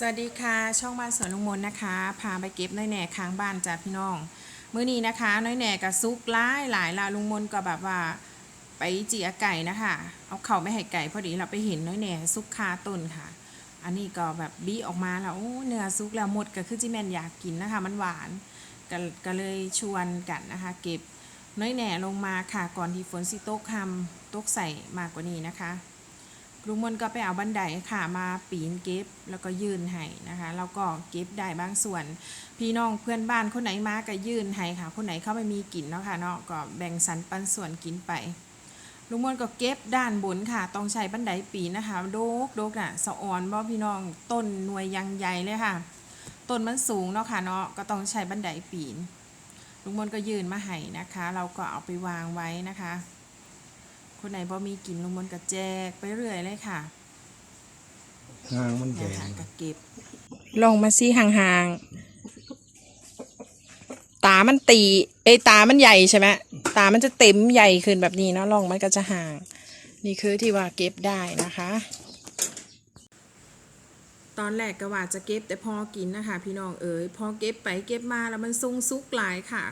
สวัสดีค่ะ ช่องบ้านสวนลุงมนนะคะพาไปเก็บน้อยแหน่ค้างบ้านจ้าพี่น้องมื้อนี้นะคะน้อยแหน่กับซุกหลายหลายละลุงมนก็แบบว่า ไปเจียไก่นะคะเอาเข่าไม่ให้ไก่พอดีเราไปเห็นน้อยแหน่ซุกคาต้นค่ะ อันนี้ก็แบบบี้ออกมาแล้วเนื้อซุกแล้วหมดก็คือจิแมนอยากกินนะคะ มันหวานก็ก็เลยชวนกันนะคะ เก็บน้อยแหน่ลงมาค่ะก่อนที่ฝนสิตกคำตกใส่มากกว่านี้นะคะ ลุงมนก็ไปเอาบันไดค่ะมาปีนเก็บแล้วก็ยื่นให้นะคะแล้วก็เก็บได้บางส่วน พี่น้องเพื่อนบ้านคนไหนมาก็ยื่นให้ค่ะ คนไหนเขาไม่มีกินเนาะค่ะเนาะก็แบ่งสรรปันส่วนกินไปลุงมนก็เก็บด้านบนค่ะ ต้องใช้บันไดปีนนะคะ โดกโดกน่ะสะออนบ่พี่น้องต้นหน่วยยังใหญ่เลยค่ะต้นมันสูงเนาะค่ะเนาะก็ต้องใช้บันไดปีนลุงมนก็ยื่นมาให้นะคะ เราก็เอาไปวางไว้นะคะ คนไหนบ่มีกินลุงมนก็แจกไปเรื่อยเลยค่ะหางมันแดเนี่ยงค่ะก็เก็บลองมาซีห่างๆ ตามันตีเอยตามันใหญ่ใช่ไหมตามันจะเต็มใหญ่ขึ้นแบบนี้เนาะลองมันก็จะห่าง นี่คือที่ว่าเก็บได้นะคะ ตอนแรกก็ว่าจะเก็บแต่พอกินนะคะ พี่น้องเอ๋ยพอเก็บไปเก็บมาแล้วมันซุงซุกหลายค่ะ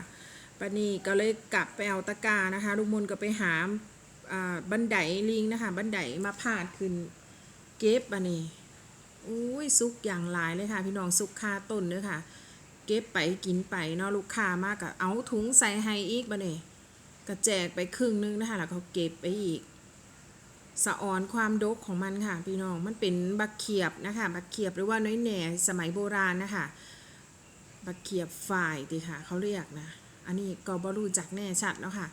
ปะนี่ก็เลยกลับไปเอาตะกร้านะคะลุงมนก็ไปหาอ่า บันไดลิงนะคะบันไดมาพาดขึ้นเก็บอันนี้อุ้ยซุกอย่างหลายเลยค่ะ พี่น้องซุกคาต้นเด้อค่ะ เก็บไปกินไปเนาะลูกค้ามากกับเอาถุงใส่ให้อีกบะเนี่ยก็แจกไปครึ่งนึงนะคะแล้วก็เก็บไปอีกสะออนความดกของมันค่ะ พี่น้องมันเป็นบักเขียบนะคะบักเขียบหรือว่าน้อยแหน่สมัยโบราณนะคะบักเขียบฝ่ายติค่ะเขาเรียกนะ อันนี้ก็บรู้จักแน่ชัดแล้วค่ะ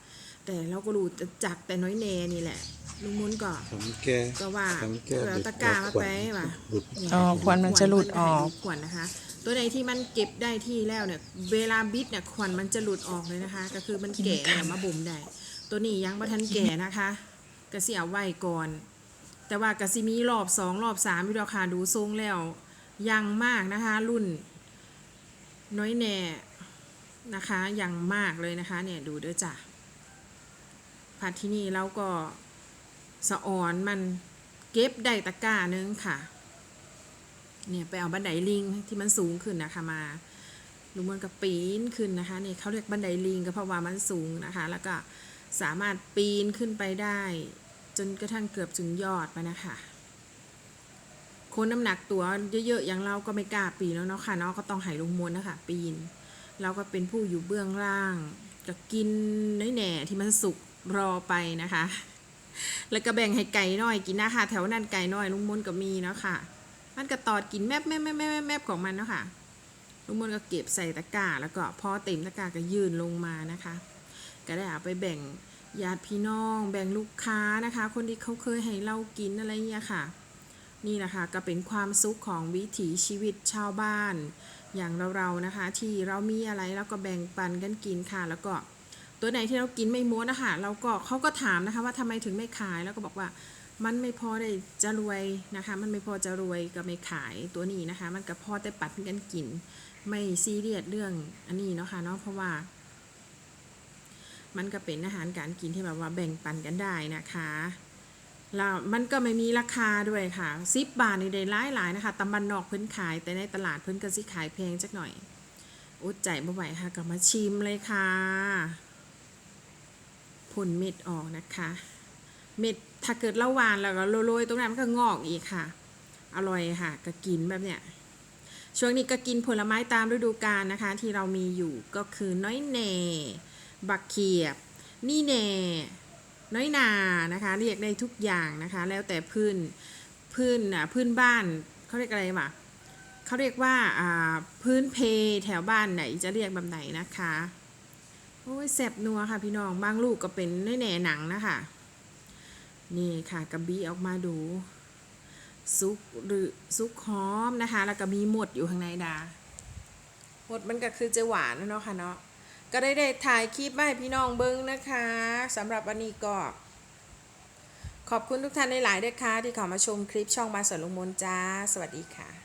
แต่เราก็รู้จักแต่น้อยแหน่นี่แหละลุงมุนก็สำแก่ก็ว่าสำแก่เอาตะกร้ามาไปว่ะหลุดอ๋อควันมันจะหลุดออกขวัญนะคะ ตัวไหนที่มันเก็บได้ที่แล้วเนี่ย เวลาบิดเนี่ยขวัญมันจะหลุดออกเลยนะคะ ก็คือมันแก่เนี่ยมาบ่มได้ตัวนี้ยังบ่ทันแก่นะคะกระเสียไว้ก่อน แต่ว่ากระซิมีรอบสองรอบสามพี่ดอกค่ะดูทรงแล้วยังมากนะคะ รุ่น น้อยแน่นะคะยังมากเลยนะคะ เนี่ยดูเด้อจ้ะ ผัดที่นี่เราก็สะออนมันเก็บได้ตะกร้านึงค่ะ เนี่ยไปเอาบันไดลิงที่มันสูงขึ้นนะคะมาลุงมันก็ปีนขึ้นนะคะนี่เขาเรียกบันไดลิงก็เพราะว่ามันสูงนะคะ แล้วก็สามารถปีนขึ้นไปได้ จนกระทั่งเกือบถึงยอดมานะคะคนน้ำหนักตัวเยอะๆอย่างเราก็ไม่กล้าปีนแล้วเนาะค่ะเนาะก็ต้องใหายลงมวนนะคะปีน เราก็เป็นผู้อยู่เบื้องล่างก็กินน้อยแหน่ที่มันสุก รอไปนะคะ แล้วก็แบ่งให้ไก่น้อยกินนะคะแถวนั้นไก่น้อยลุงมนก็มีเนาะค่ะ มันก็ตอดกินแมบแมบแมบแมบแมบของมันเนาะค่ะลุงมนก็เก็บใส่ตะกร้าแล้วก็พอเต็มตะกร้าก็ยื่นลงมานะคะ ก็ได้เอาไปแบ่งญาติพี่น้อง แบ่งลูกค้านะคะ คนที่เขาเคยให้เรากินอะไรเงี้ยค่ะ นี่แหละคะก็เป็นความสุขของวิถีชีวิตชาวบ้าน อย่างเราๆนะคะ ที่เรามีอะไรแล้วก็แบ่งปันกันกินค่ะ แล้วก็ ตัวไหนที่เรากินไม่ม้วนนะคะเราก็เขาก็ถามนะคะว่าทำไมถึงไม่ขายแล้วก็บอกว่ามันไม่พอได้จะรวยนะคะ มันไม่พอจะรวยก็ไม่ขายตัวนี้นะคะ มันก็พอแต่ปัดกันกิน ไม่ซีเรียสเรื่องอันนี้เนาะค่ะเนาะเพราะว่า มันก็เป็นอาหารการกินที่แบบว่าแบ่งปันกันได้นะคะแล้วมันก็ไม่มีราคาด้วยค่ะซิบบาทในได้หลายหลายๆนะคะตำบันนอกเพิ่นขาย แต่ในตลาดเพิ่นก็สิขายแพงจักหน่อย อุดใจบ่ไหวค่ะก็มาชิมเลยค่ะ ผลเม็ดออกนะคะ เม็ดถ้าเกิดเล่าวานแล้วก็โรยๆตรงนั้นมันก็งอกอีกค่ะ อร่อยค่ะก็กินแบบเนี้ยช่วงนี้ก็กินผลไม้ตามฤดูกาลนะคะ ที่เรามีอยู่ก็คือน้อยแหน่บักเขียบ นี่แหน่น้อยนานะคะ เรียกได้ทุกอย่างนะคะ แล้วแต่พื้นพื้นอะพื้นบ้านเขาเรียกอะไรวะเขาเรียกว่าอ่าพื้นเพแถวบ้านไหนจะเรียกแบบไหนนะคะ โอ้ยแสบนัวค่ะพี่น้องบางลูกก็เป็นน้อยแหน่หนังนะคะนี่ค่ะกระบี่ออกมาดู ซุกหรือซุกหอมนะคะ แล้วก็มีหมดอยู่ข้างในดาหมดมันก็คือจะหวานเนาะค่ะเนาะก็ได้ได้ถ่ายคลิปมาให้พี่น้องเบิ้งนะคะสำหรับวันนี้ก็ ขอบคุณทุกท่านในหลายๆด้วยค่ะที่เข้ามาชมคลิปช่องมาสวนลุงมนจ้า สวัสดีค่ะ